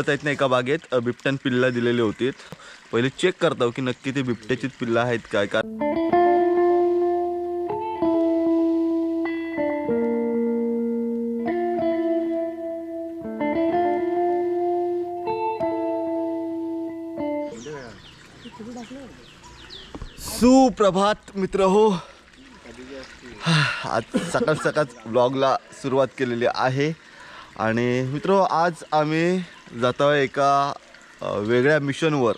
जवळच आहेत ना एका बागेत. बिबट्यान पिल्ला दिलेली होती. पहिले चेक करतो हो की नक्की ते बिबट्याचीच पिल्ला आहेत काय? का सुप्रभात मित्र हो. आज सकाळ सकाळ ब्लॉगला सुरुवात केलेली आहे. आणि मित्र हो, आज आम्ही जातो आहे एका वेगळ्या मिशनवर.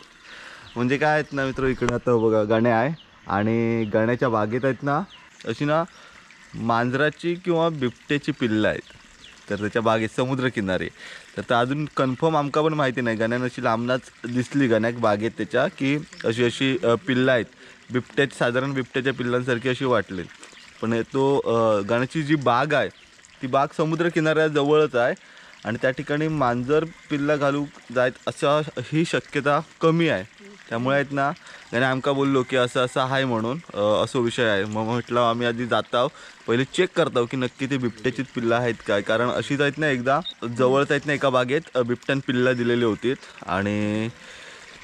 म्हणजे काय आहेत ना मित्र इकडे आता बघा गाण्या आहे. आणि गाण्याच्या बागेत आहेत ना अशी ना मांजराची किंवा बिबट्याची पिल्लं आहेत. तर त्याच्या बागेत समुद्रकिनारी. तर तर अजून कन्फर्म आमका पण माहिती नाही. गाण्यानं अशी लांबनाच दिसली गाण्याक बागेत त्याच्या की अशी अशी पिल्लं आहेत. बिबट्याची साधारण बिबट्याच्या पिल्लांसारखी अशी वाटली पण तो गणाची गाण्याची जी बाग आहे ती बाग समुद्रकिनाऱ्याजवळच आहे. आणि त्या ठिकाणी मांजर पिल्ला घालू जायत अशा ही शक्यता कमी आहे. त्यामुळे आहेत ना त्याने आमका बोललो की असं असं आहे म्हणून असो विषय आहे. मग म्हटलं आम्ही आधी जात पहिले चेक करतो की नक्की ते बिबट्याचीच पिल्लं आहेत काय? कारण अशीच आहेत ना एकदा जवळच आहेत ना एका बागेत बिबट्यान पिल्ला दिलेली होती. आणि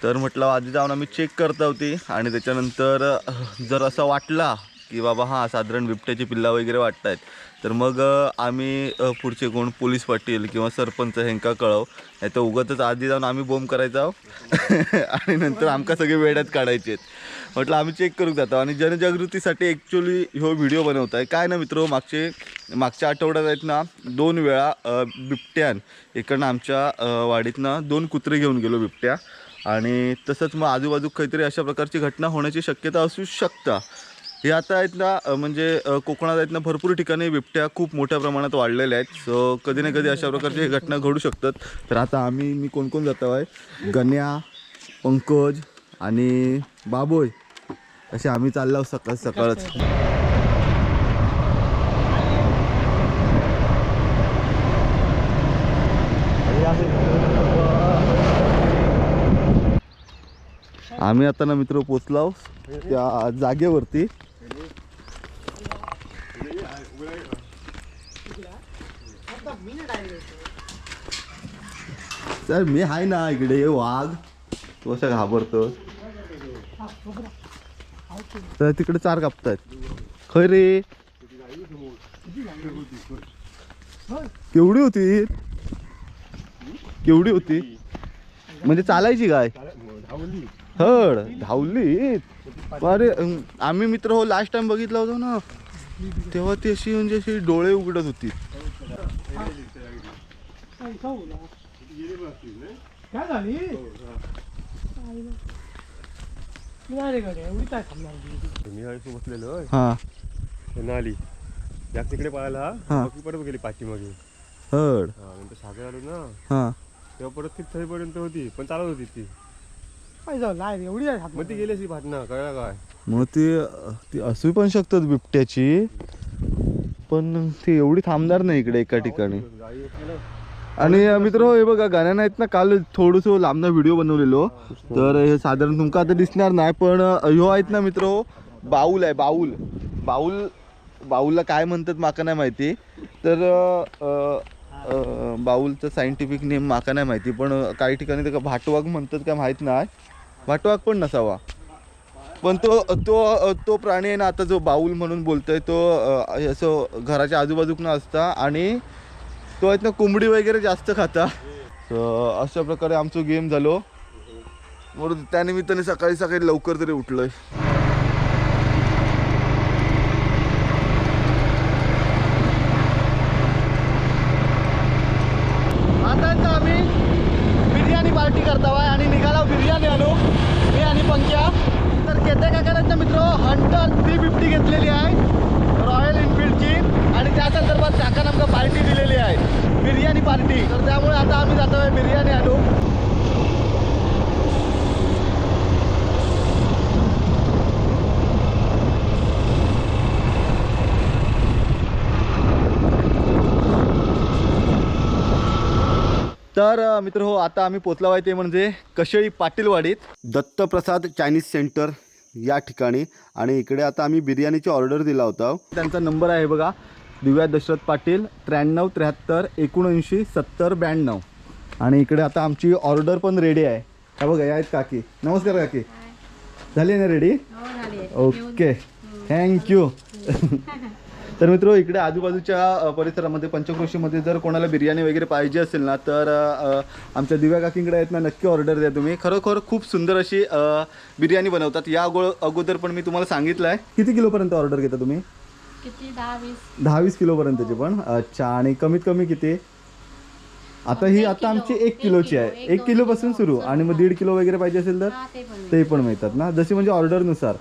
तर म्हटलं आधी जाऊन आम्ही चेक करता होती आणि त्याच्यानंतर जर असं वाटला की बाबा हां साधारण बिबट्याची पिल्ला वगैरे वाटत आहेत तर मग आम्ही पुढचे कोण? पोलीस पाटील किंवा सरपंच ह्यांका कळव. नाही तर उगतच आधी जाऊन आम्ही बोंब करायचा आहोत आणि नंतर आमका सगळे वेड्यात काढायचे म्हटलं आम्ही चेक करू जातो. आणि जनजागृतीसाठी ॲक्च्युली ह्यो व्हिडिओ बनवत आहे काय ना मित्र मागचे मागच्या आठवड्यात आहेत ना दोन वेळा बिबट्यान इकडनं आमच्या वाडीतनं दोन कुत्रे घेऊन गेलो बिबट्या. आणि तसंच मग आजूबाजू काहीतरी अशा प्रकारची घटना होण्याची शक्यता असू शकता. हे आता आहेत ना म्हणजे कोकणात आहेत ना भरपूर ठिकाणी बिबट्या खूप मोठ्या प्रमाणात वाढलेल्या आहेत. सो कधी ना कधी अशा प्रकारची घटना घडू शकतात. तर आता आम्ही मी कोण कोण जातो आहे? गण्या पंकज आणि बाबोय असे आम्ही चाललो सकाळ सकाळच. आम्ही आता ना मित्र पोचलो त्या जागेवरती. सर मी आहे ना इकडे वाघ. तू असं घाबरतो. तर तिकडे चार कापतायत खय रे? केवढी होती? केवढी होती? म्हणजे चालायची काय? हड धावली अरे आम्ही मित्र हो लास्ट टाइम बघितला होतो ना. तेव्हा ती अशी म्हणजे अशी डोळे उघडत होती. काय झाली? मी हळशी बसलेलो हा. आली जास्त तिकडे पळाला हा. मग ती परत गेली पाठीमागे. हड. हा नंतर सागर आलो ना हा. तेव्हा परत ती थईपर्यंत होती पण चालत होती ती. रे, एवढी? मग ती गेली अशी फाटणं कळलं काय? मग ती ती असू पण शकतात बिबट्याची पण ती एवढी थांबणार नाही इकडे एका ठिकाणी. गाई. आणि मित्र हे बघा गाण्यानं आहेत ना काल थोडंसं लांबना व्हिडिओ बनवलेलो. तर हे साधारण तुमका आता दिसणार नाही पण ह्यो आहेत ना मित्र बाऊल आहे बाऊल. बाऊल बाऊलला काय म्हणतात माका नाही माहिती. तर अ, अ, बाऊलचं सायंटिफिक नेम माका नाही माहिती पण काही ठिकाणी त्याला भाटवाग म्हणतात काय माहीत नाही. वाटवाक पण नसावा. पण तो तो तो प्राणी आहे ना आता जो बाऊल म्हणून बोलतोय तो असं घराच्या आजूबाजूकनं असता आणि तो आहेत ना कोंबडी वगैरे जास्त खाता. तर अशा प्रकारे आमचं गेम झालो. म्हणून त्यानिमित्ताने सकाळी सकाळी लवकर तरी उठलोय आता आहेत ना आम्ही बिर्याणी पार्टी करता आहे आणि निघाला बिर्याणी आणू मी आणि पंक्या तर केत्या काकांना मित्र हंटर थ्री फिफ्टी घेतलेली आहे. रॉयल एनफिल्डची. आणि त्या संदर्भात काकांना आमका पार्टी दिलेली आहे. बिर्याणी पार्टी. तर त्यामुळे आता आम्ही जातो आहे बिर्याणी आणू. तर मित्र हो आता आम्ही पोचला आहे ते म्हणजे कशेळी पाटीलवाडीत. Dattaprasad Chinese centre. या ठिकाणी. आणि इकडे आता आम्ही बिर्याणीची ऑर्डर दिला होता. त्यांचा नंबर आहे बघा दिव्या दशरथ पाटील त्र्याण्णव त्र्याहत्तर एकोणऐंशी सत्तर ब्याण्णव. आणि इकडे आता आमची ऑर्डर पण रेडी आहे. हा बघा या आहेत काकी. नमस्कार काकी. झाली ना रेडी ओके थँक्यू तर मित्र इकडे आजूबाजूच्या परिसरामध्ये पंचक्रोशीमध्ये जर कोणाला बिर्याणी वगैरे पाहिजे असेल ना तर आमच्या दिव्या काकींकडे आहेत ना नक्की ऑर्डर द्या तुम्ही. खरोखर खूप सुंदर अशी बिर्याणी बनवतात. या अगो अगोदर पण मी तुम्हाला सांगितलं आहे किती किलोपर्यंत ऑर्डर घेता तुम्ही? किती? दहा वीस. किलोपर्यंतची पण? अच्छा आणि कमीत कमी किती? आता ही आता आमची एक किलोची आहे. एक किलोपासून सुरू. आणि मग दीड किलो वगैरे पाहिजे असेल तर? ते पण मिळतात ना? जशी म्हणजे ऑर्डरनुसार.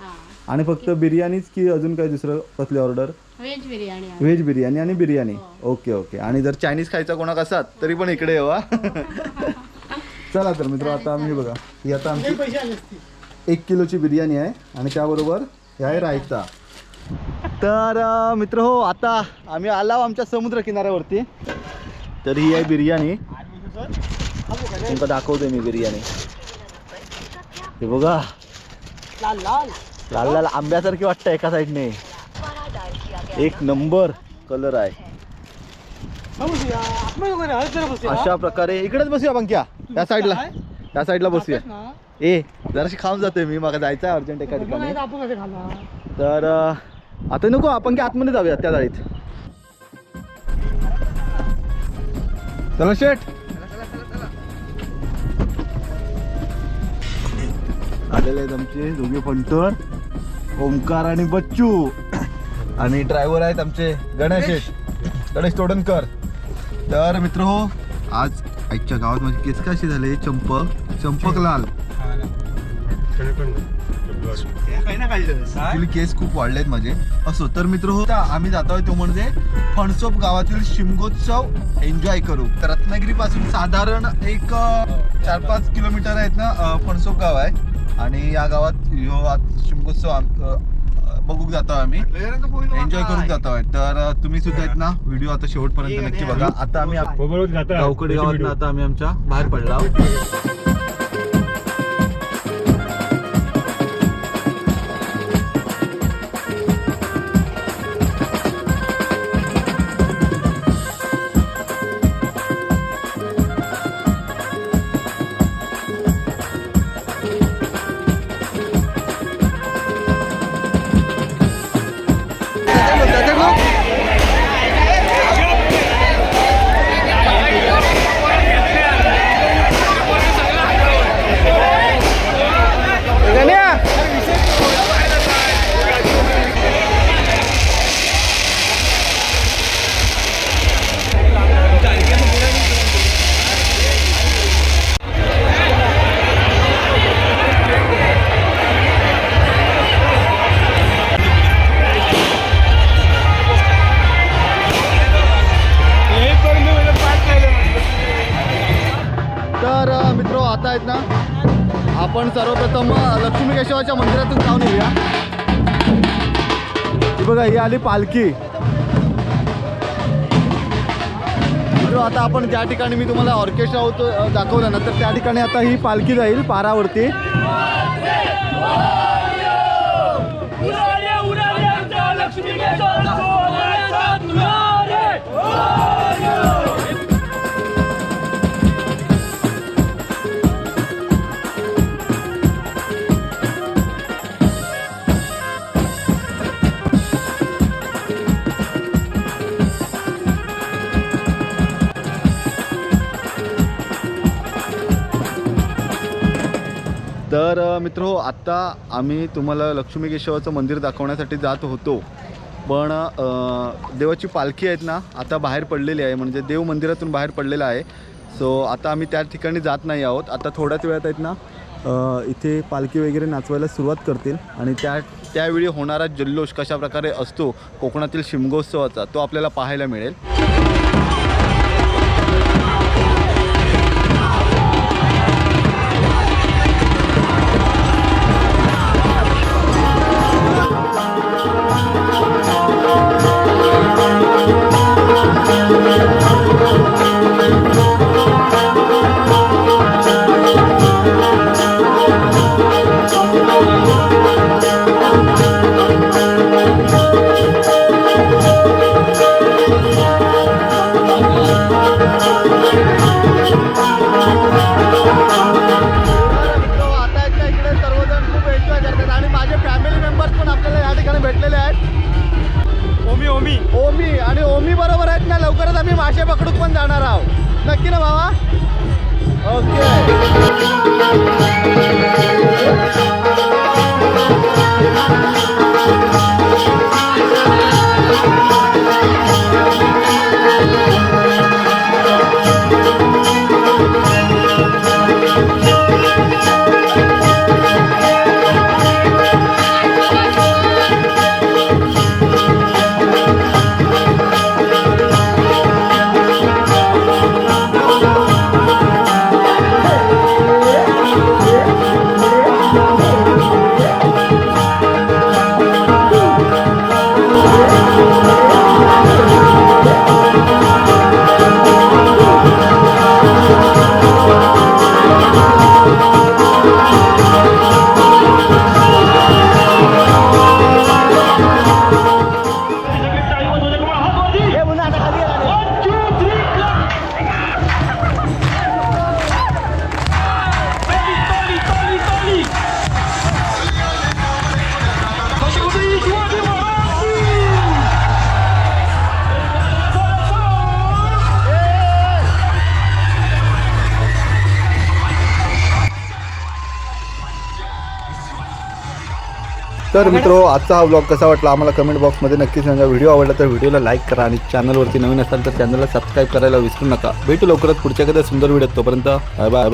आणि फक्त बिर्याणीच की अजून काही दुसरं कसली ऑर्डर व्हेज बिर्याणी आहे. व्हेज बिर्याणी आणि बिर्याणी. ओके ओके आणि जर चायनीज खायचा कोणाक असात तरी पण इकडे येवा. चला तर मित्र आता आम्ही बघा. ही आता आमची एक किलोची बिर्याणी आहे आणि त्याबरोबर हे आहे रायता. तर अं, मित्र हो आता आम्ही आलो आमच्या समुद्र किनाऱ्यावरती तर ही आहे बिर्याणी. तुमका दाखवते मी बिर्याणी. हे बघा. लाल लाल. लाल लाल आंब्यासारखी वाटतं एका साईडने. एक नंबर कलर आहे. अशा प्रकारे इकडेच बसूया पंक्या. त्या साईडला. त्या साईडला बसूया. ए जराशी खाऊन जातोय मी. मला जायचं आहे अर्जंट एका ठिकाणी. तर आता नको आपण की आतमध्ये जाऊया त्या जाळीत. चला शेठ. आलेले आहेत आमचे दोघे फंटर ओमकार आणि बच्चू. आणि ड्रायव्हर आहेत आमचे गणेश. गणेश. तोडणकर. तर मित्र हो आज आईच्या गावात माझे केस कसे झाले? चंपक. चंपक लाल ऍक्च्युली केस खूप वाढलेत माझे. असो तर मित्र हो आम्ही जातोय तो म्हणजे फणसोप गावातील शिमगोत्सव. एन्जॉय करू. तर रत्नागिरी पासून साधारण एक चार पाच किलोमीटर आहेत ना फणसोप गाव आहे. आणि या गावात ह्यो शिमगोत्सव बघूक जातो आम्ही. एन्जॉय करून जातो आहे तर तुम्ही सुद्धा आहेत ना व्हिडिओ आता शेवटपर्यंत नक्की बघा. आता आम्ही गावकडे गावात आता आम्ही आमच्या बाहेर पडला स्तंभ सर्वप्रथम लक्ष्मी केशवाच्या मंदिरातून जाऊन येऊया. बघा ही आली पालखी. आता आपण ज्या ठिकाणी मी तुम्हाला ऑर्केस्ट्रा होतो दाखवलं ना तर त्या ठिकाणी आता ही पालखी जाईल पारावरती. तर मित्र हो आत्ता आम्ही तुम्हाला लक्ष्मी केशवाचं मंदिर दाखवण्यासाठी जात होतो. पण देवाची पालखी आहेत ना आता बाहेर पडलेली आहे. म्हणजे देव मंदिरातून बाहेर पडलेला आहे. सो आता आम्ही त्या ठिकाणी जात नाही आहोत. आता थोड्याच वेळात आहेत ना इथे पालखी वगैरे नाचवायला सुरुवात करतील. आणि त्या त्यावेळी होणारा जल्लोष कशा प्रकारे असतो कोकणातील शिमगोत्सवाचा तो आपल्याला पाहायला मिळेल. ओके तर मित्रो आजचा हा ब्लॉग कसा वाटला आम्हाला कमेंट बॉक्समध्ये नक्की सांगा. व्हिडिओ आवडला तर व्हिडिओला लाईक करा आणि चॅनलवरती नवीन असाल तर चॅनलला सबस्क्राईब करायला विसरू नका. भेटू लवकरच पुढच्या कधी सुंदर व्हिडिओ तोपर्यंत. Bye bye